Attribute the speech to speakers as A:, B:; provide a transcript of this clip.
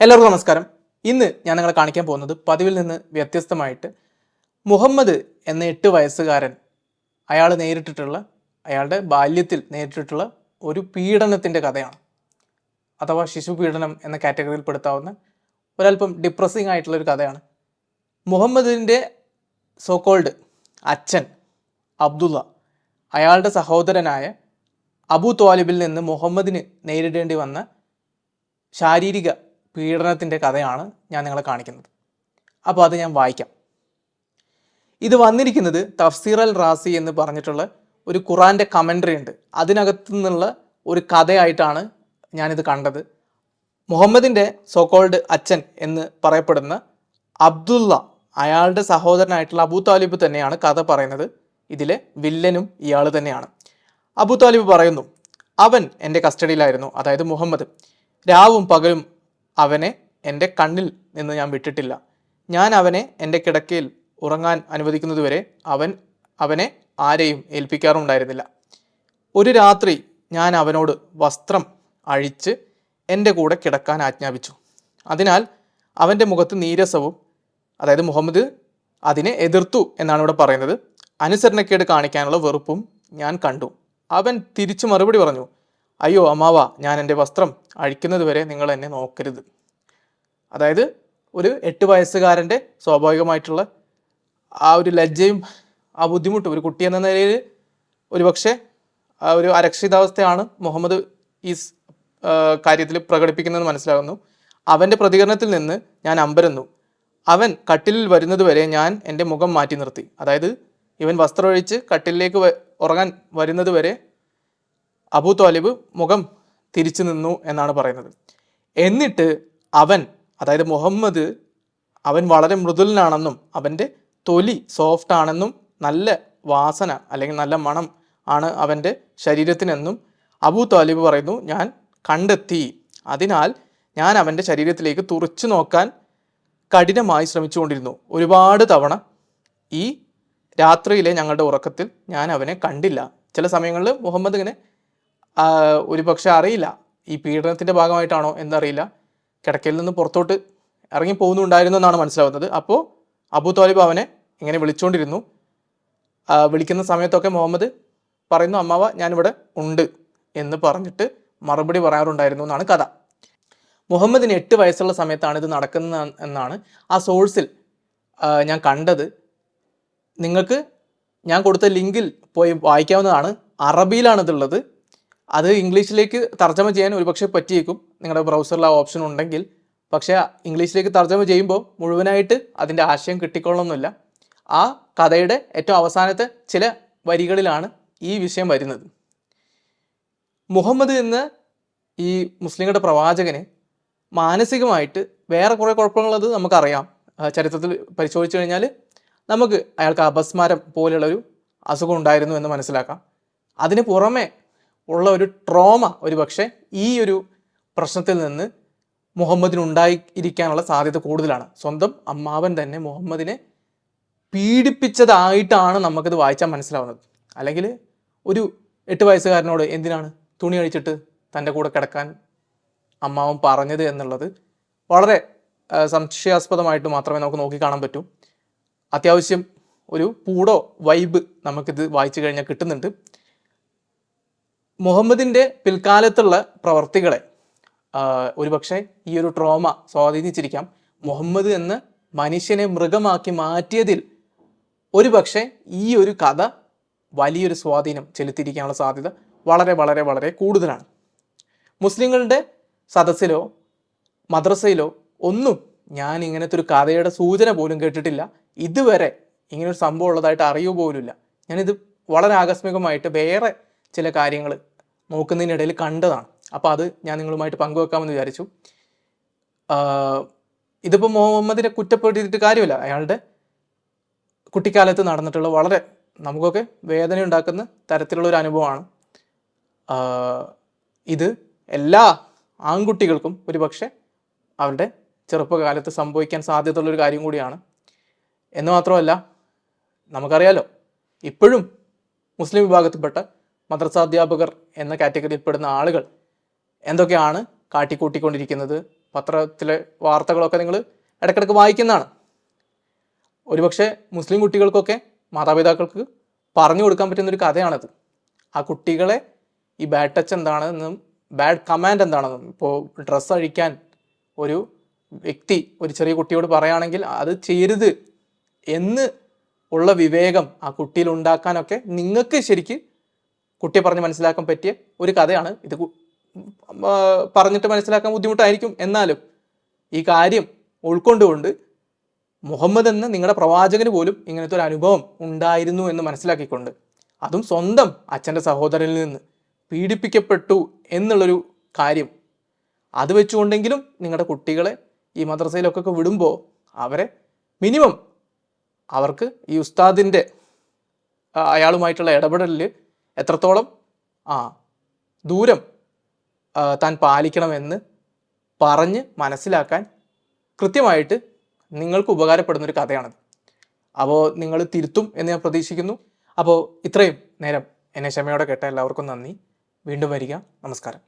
A: എല്ലാവർക്കും നമസ്കാരം. ഇന്ന് ഞാൻ നിങ്ങളെ കാണിക്കാൻ പോകുന്നത് പതിവിൽ നിന്ന് വ്യത്യസ്തമായിട്ട് മുഹമ്മദ് എന്ന എട്ട് വയസ്സുകാരൻ അയാൾ നേരിട്ടിട്ടുള്ള അയാളുടെ ബാല്യത്തിൽ നേരിട്ടിട്ടുള്ള ഒരു പീഡനത്തിന്റെ കഥയാണ്. അഥവാ ശിശു പീഡനം എന്ന കാറ്റഗറിയിൽ പെടുത്താവുന്ന ഒരല്പം ഡിപ്രസിങ് ആയിട്ടുള്ള ഒരു കഥയാണ്. മുഹമ്മദിന്റെ സോക്കോൾഡ് അച്ഛൻ അബ്ദുള്ള അയാളുടെ സഹോദരനായ അബു ത്വാലിബിൽ നിന്ന് മുഹമ്മദിന് നേരിടേണ്ടി വന്ന ശാരീരിക പീഡനത്തിന്റെ കഥയാണ് ഞാൻ നിങ്ങളെ കാണിക്കുന്നത്. അപ്പോൾ അത് ഞാൻ വായിക്കാം. ഇത് വന്നിരിക്കുന്നത് തഫ്സീർ അൽ റാസി എന്ന് പറഞ്ഞിട്ടുള്ള ഒരു ഖുറാന്റെ കമന്ററി ഉണ്ട്. അതിനകത്തു നിന്നുള്ള ഒരു കഥയായിട്ടാണ് ഞാനിത് കണ്ടത്. മുഹമ്മദിന്റെ സോക്കോൾഡ് അച്ഛൻ എന്ന് പറയപ്പെടുന്ന അബ്ദുള്ള അയാളുടെ സഹോദരനായിട്ടുള്ള അബൂ താലിബ് തന്നെയാണ് കഥ പറയുന്നത്. ഇതിലെ വില്ലനും ഇയാൾ തന്നെയാണ്. അബൂ താലിബ് പറയുന്നു അവൻ എന്റെ കസ്റ്റഡിയിലായിരുന്നു അതായത് മുഹമ്മദ്. രാവും പകലും അവനെ എന്റെ കണ്ണിൽ നിന്ന് ഞാൻ വിട്ടിട്ടില്ല. ഞാൻ അവനെ എന്റെ കിടക്കയിൽ ഉറങ്ങാൻ അനുവദിക്കുന്നതുവരെ അവൻ അവനെ ആരെയും ഏൽപ്പിക്കാറുണ്ടായിരുന്നില്ല. ഒരു രാത്രി ഞാൻ അവനോട് വസ്ത്രം അഴിച്ച് എന്റെ കൂടെ കിടക്കാൻ ആജ്ഞാപിച്ചു. അതിനാൽ അവന്റെ മുഖത്ത് നീരസവും അതായത് മുഹമ്മദ് അതിനെ എതിർത്തു എന്നാണ് ഇവിടെ പറയുന്നത്. അനുസരണക്കേട് കാണിക്കാനുള്ള വെറുപ്പും ഞാൻ കണ്ടു. അവൻ തിരിച്ചു മറുപടി പറഞ്ഞു അയ്യോ അമ്മാവ ഞാൻ എന്റെ വസ്ത്രം അഴിക്കുന്നത് വരെ നിങ്ങൾ എന്നെ നോക്കരുത്. അതായത് ഒരു എട്ട് വയസ്സുകാരന്റെ സ്വാഭാവികമായിട്ടുള്ള ആ ഒരു ലജ്ജയും ആ ബുദ്ധിമുട്ടും ഒരു കുട്ടി എന്ന നിലയിൽ ഒരുപക്ഷെ ആ ഒരു അരക്ഷിതാവസ്ഥയാണ് മുഹമ്മദ് ഈ കാര്യത്തിൽ പ്രകടിപ്പിക്കുന്നതെന്ന് മനസ്സിലാകുന്നു. അവന്റെ പ്രതികരണത്തിൽ നിന്ന് ഞാൻ അമ്പരന്നു. അവൻ കട്ടിലിൽ വരുന്നത് വരെ ഞാൻ എന്റെ മുഖം മാറ്റി നിർത്തി. അതായത് ഇവൻ വസ്ത്രമൊഴിച്ച് കട്ടിലേക്ക് ഉറങ്ങാൻ വരുന്നത് വരെ അബൂ തോലിബ് മുഖം തിരിച്ചു നിന്നു എന്നാണ് പറയുന്നത്. എന്നിട്ട് അവൻ അതായത് മുഹമ്മദ് അവൻ വളരെ മൃദുലനാണെന്നും അവന്റെ തൊലി സോഫ്റ്റ് ആണെന്നും നല്ല വാസന അല്ലെങ്കിൽ നല്ല മണം ആണ് അവന്റെ ശരീരത്തിനെന്നും അബൂ താലിബ് പറയുന്നു ഞാൻ കണ്ടെത്തി. അതിനാൽ ഞാൻ അവന്റെ ശരീരത്തിലേക്ക് തുറച്ചു നോക്കാൻ കഠിനമായി ശ്രമിച്ചുകൊണ്ടിരുന്നു. ഒരുപാട് തവണ ഈ രാത്രിയിലെ ഞങ്ങളുടെ ഉറക്കത്തിൽ ഞാൻ അവനെ കണ്ടില്ല. ചില സമയങ്ങളിൽ മുഹമ്മദ് ഇങ്ങനെ ഒരു പക്ഷെ അറിയില്ല. ഈ പീഡനത്തിന്റെ ഭാഗമായിട്ടാണോ എന്നറിയില്ല. കിടക്കയിൽ നിന്ന് പുറത്തോട്ട് ഇറങ്ങി പോകുന്നുണ്ടായിരുന്നു എന്നാണ് മനസ്സിലാവുന്നത്. അപ്പോൾ അബു താലിബ് അവനെ ഇങ്ങനെ വിളിച്ചുകൊണ്ടിരുന്നു വിളിക്കുന്ന സമയത്തൊക്കെ മുഹമ്മദ് പറയുന്നു അമ്മാവ ഞാനിവിടെ ഉണ്ട് എന്ന് പറഞ്ഞിട്ട് മറുപടി പറയാറുണ്ടായിരുന്നു എന്നാണ് കഥ. മുഹമ്മദിന് എട്ട് വയസ്സുള്ള സമയത്താണ് ഇത് നടക്കുന്നത് എന്നാണ് ആ സോഴ്സിൽ ഞാൻ കണ്ടത്. നിങ്ങൾക്ക് ഞാൻ കൊടുത്ത ലിങ്കിൽ പോയി വായിക്കാവുന്നതാണ്. അറബിയിലാണ് ഇതുള്ളത് അത് ഇംഗ്ലീഷിലേക്ക് തർജമ ചെയ്യാൻ ഒരുപക്ഷെ പറ്റിയേക്കും. നിങ്ങളുടെ ബ്രൗസറിൽ ആ ഓപ്ഷൻ ഉണ്ടെങ്കിൽ. പക്ഷേ ഇംഗ്ലീഷിലേക്ക് തർജമ ചെയ്യുമ്പോൾ മുഴുവനായിട്ട് അതിന്റെ ആശയം കിട്ടിക്കൊള്ളണമെന്നില്ല. ആ കഥയുടെ ഏറ്റവും അവസാനത്തെ ചില വരികളിലാണ് ഈ വിഷയം വരുന്നത്. മുഹമ്മദ് എന്ന ഈ മുസ്ലിങ്ങളുടെ പ്രവാചകന് മാനസികമായിട്ട് വേറെ കുറേ കുഴപ്പങ്ങളത് നമുക്കറിയാം. ചരിത്രത്തിൽ പരിശോധിച്ചു കഴിഞ്ഞാൽ നമുക്ക് അയാൾക്ക് അപസ്മാരം പോലെയുള്ളൊരു അസുഖം ഉണ്ടായിരുന്നു എന്ന് മനസ്സിലാക്കാം. അതിന് പുറമെ ഉള്ള ഒരു ട്രോമ ഒരു പക്ഷേ ഈ ഒരു പ്രശ്നത്തിൽ നിന്ന് മുഹമ്മദിന് ഉണ്ടായിരിക്കാനുള്ള സാധ്യത കൂടുതലാണ്. സ്വന്തം അമ്മാവൻ തന്നെ മുഹമ്മദിനെ പീഡിപ്പിച്ചതായിട്ടാണ് നമുക്കിത് വായിച്ചാൽ മനസ്സിലാവുന്നത്. അല്ലെങ്കിൽ ഒരു എട്ട് വയസ്സുകാരനോട് എന്തിനാണ് തുണി അഴിച്ചിട്ട് തന്റെ കൂടെ കിടക്കാൻ അമ്മാവൻ പറഞ്ഞത് എന്നുള്ളത് വളരെ സംശയാസ്പദമായിട്ട് മാത്രമേ നമുക്ക് നോക്കിക്കാണാൻ പറ്റൂ. അത്യാവശ്യം ഒരു പൂടോ വൈബ് നമുക്കിത് വായിച്ചു കഴിഞ്ഞാൽ കിട്ടുന്നുണ്ട്. മുഹമ്മദിന്റെ പിൽക്കാലത്തുള്ള പ്രവർത്തികളെ ഒരുപക്ഷെ ഈ ഒരു ട്രോമ സ്വാധീനിച്ചിരിക്കാം. മുഹമ്മദ് എന്ന മനുഷ്യനെ മൃഗമാക്കി മാറ്റിയതിൽ ഒരുപക്ഷെ ഈ ഒരു കഥ വലിയൊരു സ്വാധീനം ചെലുത്തിയിരിക്കാനുള്ള സാധ്യത വളരെ വളരെ വളരെ കൂടുതലാണ്. മുസ്ലിങ്ങളുടെ സദസ്സിലോ മദ്രസയിലോ ഒന്നും ഞാൻ ഇങ്ങനത്തെ ഒരു കഥയുടെ സൂചന പോലും കേട്ടിട്ടില്ല. ഇതുവരെ ഇങ്ങനൊരു സംഭവം ഉള്ളതായിട്ട് അറിയുക പോലുമില്ല. ഞാനിത് വളരെ ആകസ്മികമായിട്ട് വേറെ ചില കാര്യങ്ങൾ നോക്കുന്നതിനിടയിൽ കണ്ടതാണ്. അപ്പോൾ അത് ഞാൻ നിങ്ങളുമായിട്ട് പങ്കുവെക്കാമെന്ന് വിചാരിച്ചു. ഇതിപ്പോൾ മുഹമ്മദിനെ കുറ്റപ്പെടുത്തിയിട്ട് കാര്യമില്ല. അയാളുടെ കുട്ടിക്കാലത്ത് നടന്നിട്ടുള്ള വളരെ നമുക്കൊക്കെ വേദന ഉണ്ടാക്കുന്ന തരത്തിലുള്ള ഒരു അനുഭവമാണ്. ഇത് എല്ലാ ആൺകുട്ടികൾക്കും ഒരുപക്ഷെ അവരുടെ ചെറുപ്പകാലത്ത് സംഭവിക്കാൻ സാധ്യതയുള്ളൊരു കാര്യം കൂടിയാണ്. എന്ന് മാത്രമല്ല നമുക്കറിയാലോ ഇപ്പോഴും മുസ്ലിം വിഭാഗത്തിൽപ്പെട്ട മദ്രസാധ്യാപകർ എന്ന കാറ്റഗറിയിൽ പെടുന്ന ആളുകൾ എന്തൊക്കെയാണ് കാട്ടിക്കൂട്ടിക്കൊണ്ടിരിക്കുന്നത്? പത്രത്തിലെ വാർത്തകളൊക്കെ നിങ്ങൾ ഇടയ്ക്കിടയ്ക്ക് വായിക്കുന്നതാണ്. ഒരുപക്ഷെ മുസ്ലിം കുട്ടികൾക്കൊക്കെ മാതാപിതാക്കൾക്ക് പറഞ്ഞു കൊടുക്കാൻ പറ്റുന്ന ഒരു കഥയാണത്. ആ കുട്ടികളെ ഈ ബാഡ് ടച്ച് എന്താണെന്നും ബാഡ് കമാൻഡ് എന്താണെന്നും ഇപ്പോൾ ഡ്രസ്സ് അഴിക്കാൻ ഒരു വ്യക്തി ഒരു ചെറിയ കുട്ടിയോട് പറയുകയാണെങ്കിൽ അത് ചെയ്യരുത് എന്ന് ഉള്ള വിവേകം ആ കുട്ടിയിൽ ഉണ്ടാക്കാനൊക്കെ നിങ്ങൾക്ക് ശരിക്ക് കുട്ടിയെ പറഞ്ഞ് മനസ്സിലാക്കാൻ പറ്റിയ ഒരു കഥയാണ്. ഇത് പറഞ്ഞിട്ട് മനസ്സിലാക്കാൻ ബുദ്ധിമുട്ടായിരിക്കും. എന്നാലും ഈ കാര്യം ഉൾക്കൊണ്ടുകൊണ്ട് മുഹമ്മദ് എന്ന നിങ്ങളുടെ പ്രവാചകന് പോലും ഇങ്ങനത്തെ ഒരു അനുഭവം ഉണ്ടായിരുന്നു എന്ന് മനസ്സിലാക്കിക്കൊണ്ട് അതും സ്വന്തം അച്ഛന്റെ സഹോദരനിൽ നിന്ന് പീഡിപ്പിക്കപ്പെട്ടു എന്നുള്ളൊരു കാര്യം അത് വെച്ചുകൊണ്ടെങ്കിലും നിങ്ങളുടെ കുട്ടികളെ ഈ മദ്രസയിലൊക്കെ വിടുമ്പോൾ അവരെ മിനിമം അവർക്ക് ഈ ഉസ്താദിന്റെ അയാളുമായിട്ടുള്ള ഇടപെടലിൽ എത്രത്തോളം? ആ ദൂരം താൻ പാലിക്കണമെന്ന് പറഞ്ഞ് മനസ്സിലാക്കാൻ കൃത്യമായിട്ട് നിങ്ങൾക്ക് ഉപകാരപ്പെടുന്നൊരു കഥയാണത്. അപ്പോൾ നിങ്ങൾ തിരുത്തും എന്ന് ഞാൻ പ്രതീക്ഷിക്കുന്നു. അപ്പോൾ ഇത്രയും നേരം എന്നെ ക്ഷമയോടെ കേട്ട എല്ലാവർക്കും നന്ദി. വീണ്ടും വരിക. നമസ്കാരം.